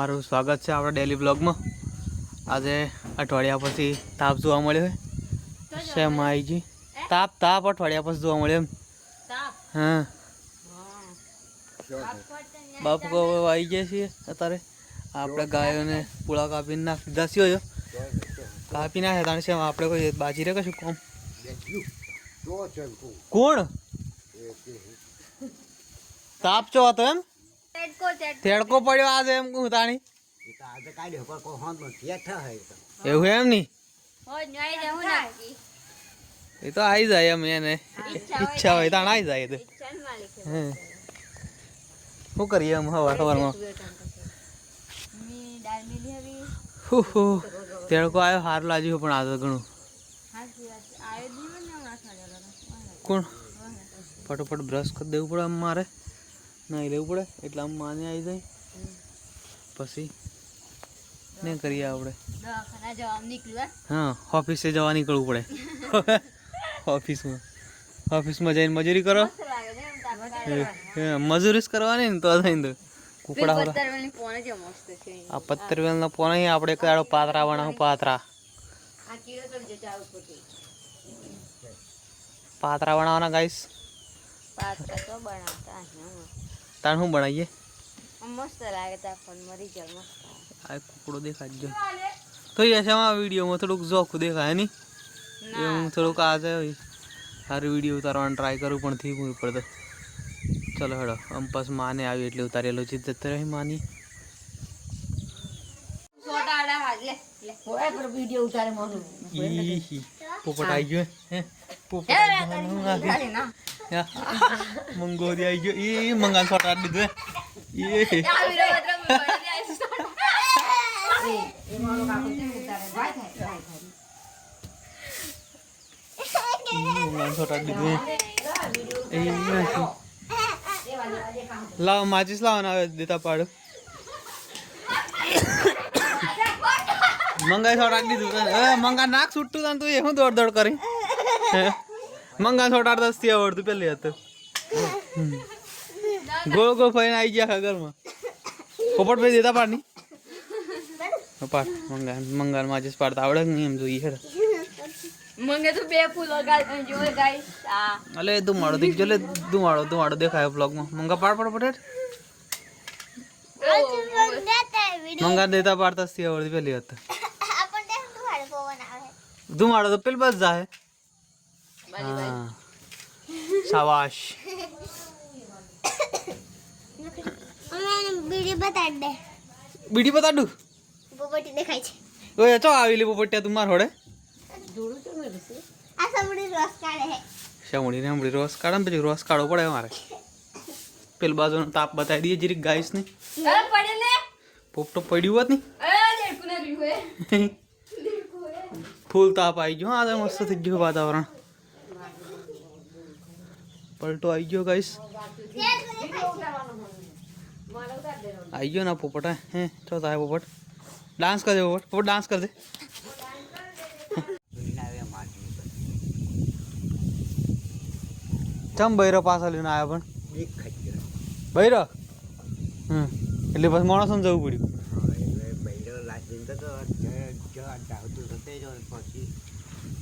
મારું સ્વાગત છે આપણા ડેલી બ્લોગમાં આજે અઠવાડિયા પછી તાપ જોવા મળ્યો છે. શેમ આવીજી તાપ તાપ અઠવાડિયા પછી જોવા મળ્યો એમ. હા. બાપુ આવી ગયા છીએ અત્યારે. આપણે ગાયોને પૂળા કાપીને નાખી દીધા છીએ કાપી નાખે તાણે છે આપણે કોઈ બાજી રે કશું કોમ? કોણ? તાપ ચો હતો એમ? તેડકો પડ્યો આજે એમ કહું તાણી. એવું એમ નહીં એ તો આવી જાય એમ એને. ઈચ્છા હોય તાણ આવી જાય તો. શું કરીએ એમ હવાર સવારમાં હુ હુ. તેડકો આવ્યો હાર લાગ્યું પણ આજે ઘણું. કોણ? ફટોફટ બ્રશ કરી દેવું પડે મારે. નાહી લેવું પડે એટલે આમ માને આવી જાય. પછી ને કરીએ આપણે. હા? ઓફિસે જવા નીકળવું પડે. ઓફિસમાં. ઓફિસમાં જઈને મજૂરી કરો. મજૂરી જ કરવાની ને તો થઈને તો. કુકડા આ પત્તરવેલના પોને આપણે કાળો પાતરા બનાવું પાતરા પાતરા બનાવવાના ગાઈસ તાણ શું બનાવીએ? મસ્ત લાગે તાર ફોન મરી જાય મસ્ત. આ કુકડો દેખાડજો તો એ છે આ વિડીયોમાં થોડુંક જોખું દેખાય નહીં? એ હું થોડુંક આજે સારું વીડિયો ઉતારવાનું ટ્રાય કરું પણ થી હું પડતો ચલો હેડો આમ પાસ માને આવી એટલે ઉતારેલો છે જતો રહી માની. સોટાડા હાથ લે લે. ઓય પર વિડિયો ઉતારે પોપટ આવી ગયો હે? પોપટ એ આવી ગયો. હું આ ગયો. ખાલી ના યા, મંગોરી આવી ગયો ઈ મંગાન ફટાડ દીધું હે ઈ આવી રહ્યો એટલે મને જાય એ એ મોનું કાકો તે ઉતારે ભાઈ થાય મંગા નાક છૂટતું તને તું એ શું દોડ દોડ કરી હે? મંગા છોટાડ દસથી આવડતું પેલી હતું હમ. ગોળ ગોળ ફરીને આવી ગયા ઘરમાં પોપટ ભાઈ દેતા પાડની પાડ મંગા મંગા માચીસ પાડતા આવડે કે નહીં એમ જોઈએ હેડ મંગે તો બે ફૂલ લગાડ જો ગાઈસ આ અલે ધુમાડો દીકજો લે ધુમાડો ધુમાડો દેખાય બ્લોગમાં મંગા પાડ પાડ પટેટ મંગા દેતા પાડતા થી આવડતી પેલી હતી ધુમાડો તો પેલી બસ જાય હા શાબાશ બીડી બતાડ દે બીડી બતાડું? પોપટી દેખાય છે. ઓય ચો આવેલી પોપટિયા તું માર હોડે? આ સમડી રસ કાઢે હે શામડી ને રોસ કાઢે પછી રોસ કાઢો પડે મારે પેલ બાજુનો તાપ બતાવી દઈએ જરીક ગાઈસ ને. પડે લે. પોપટો પડ્યું હોત ને. ને ફૂલ તાપ આવી ગયો હા તો મસ્ત થઈ ગયું વાતાવરણ. પલટો આવી ગયો ગાઈસ આવી ગયો ના પોપટ હે ચો થાય પોપટ ડાન્સ કરજે પોપટ પોપટ ડાન્સ કરજે ચમ બૈરો પાછા લઈને આવ્યા પણ બૈરો હમ એટલે પછી માણસોને જવું પડ્યું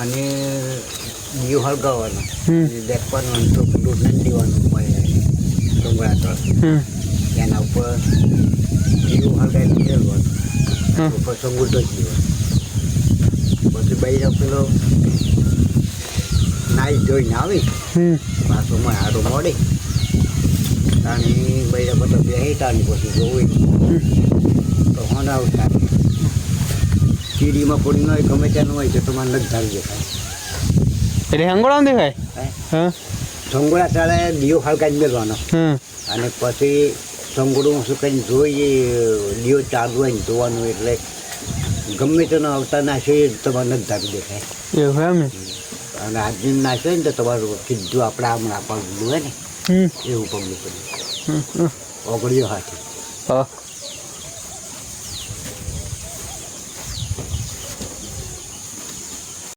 અને દીવ હળગાવવાનો. દેખવાનું તો પેલું નંદીવાનું ટંગોળા તળ. હમ. એના ઉપર દીવ હળગાવી મેળવાનું હમ. ઉપર સંગુલ તો જીવન પછી બૈરા પેલો નાઈ જોઈને આવી. પાછો મને હારું મળે. અને બૈરા બધા બેહી તાની પછી જોવું. તો હોના આવતા ચીડીમાં પડી હોય ગમે ત્યાંનું હોય તો તમારે નથી ધારી દેખાય એટલે હંગોળા દેખાય? હે? ઢોંગળા ચાલે દીવો હળગાઈ મેળવાનો હમ. અને પછી સંગોળું શું કંઈ જોઈએ લીઓ ચાલુ હોય જોવાનું એટલે ગમે તેનો અવતાર નાશે એ તમારે નથી ધારી દેખાય. એવું એમ અને આજની નાશે ને તો તમારું કીધું આપણે આમ આપણું હોય ને એવું પગલું હમ. ઓગળ્યો હાથી. હા.